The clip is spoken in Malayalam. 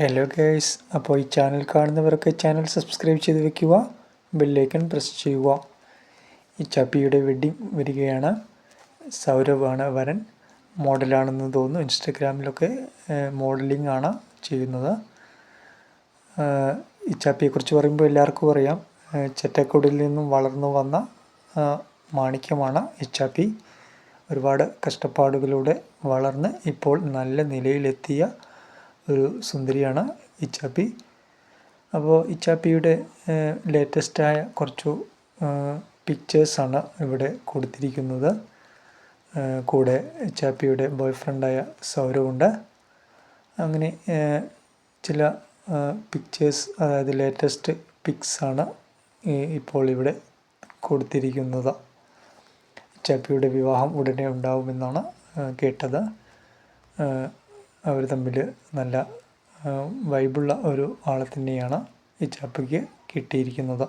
ഹലോ ഗേഴ്സ് അപ്പോൾ ഈ ചാനൽ കാണുന്നവരൊക്കെ ചാനൽ സബ്സ്ക്രൈബ് ചെയ്ത് വെക്കുക ബെല്ലൈക്കൺ പ്രസ് ചെയ്യുക. ഈ ചപ്പിയുടെ വെഡ്ഡിങ് വരികയാണ്. സൗരവാണ് വരൻ മോഡലാണെന്ന് തോന്നുന്നു. ഇൻസ്റ്റഗ്രാമിലൊക്കെ മോഡലിംഗ് ആണ് ചെയ്യുന്നത്. ഈ ചപ്പിയെക്കുറിച്ച് പറയുമ്പോൾ എല്ലാവർക്കും അറിയാം. ചെറ്റക്കുടിൽ നിന്നും വളർന്നു വന്ന മാണിക്യമാണ് ഇച്ചാപ്പി ഒരുപാട് കഷ്ടപ്പാടുകളിലൂടെ വളർന്ന് ഇപ്പോൾ നല്ല നിലയിലെത്തിയ ഒരു സുന്ദരിയാണ് ഇച്ചാപ്പി. അപ്പോൾ ഇച്ചാപ്പിയുടെ ലേറ്റസ്റ്റായ കുറച്ചു പിക്ചേഴ്സാണ് ഇവിടെ കൊടുത്തിരിക്കുന്നത്. കൂടെ ഇച്ചാപ്പിയുടെ ബോയ് ഫ്രണ്ടായ സൗരവുണ്ട്. അങ്ങനെ ചില പിക്ചേഴ്സ് അതായത് ലേറ്റസ്റ്റ് പിക്സാണ് ഇപ്പോൾ ഇവിടെ കൊടുത്തിരിക്കുന്നത്. ചാപ്പിയുടെ വിവാഹം ഉടനെ ഉണ്ടാവുമെന്നാണ് കേട്ടത്. അവർ തമ്മിൽ നല്ല വൈബുള്ള ഒരു ആളെ തന്നെയാണ് ഈ ചാപ്പയ്ക്ക് കിട്ടിയിരിക്കുന്നത്.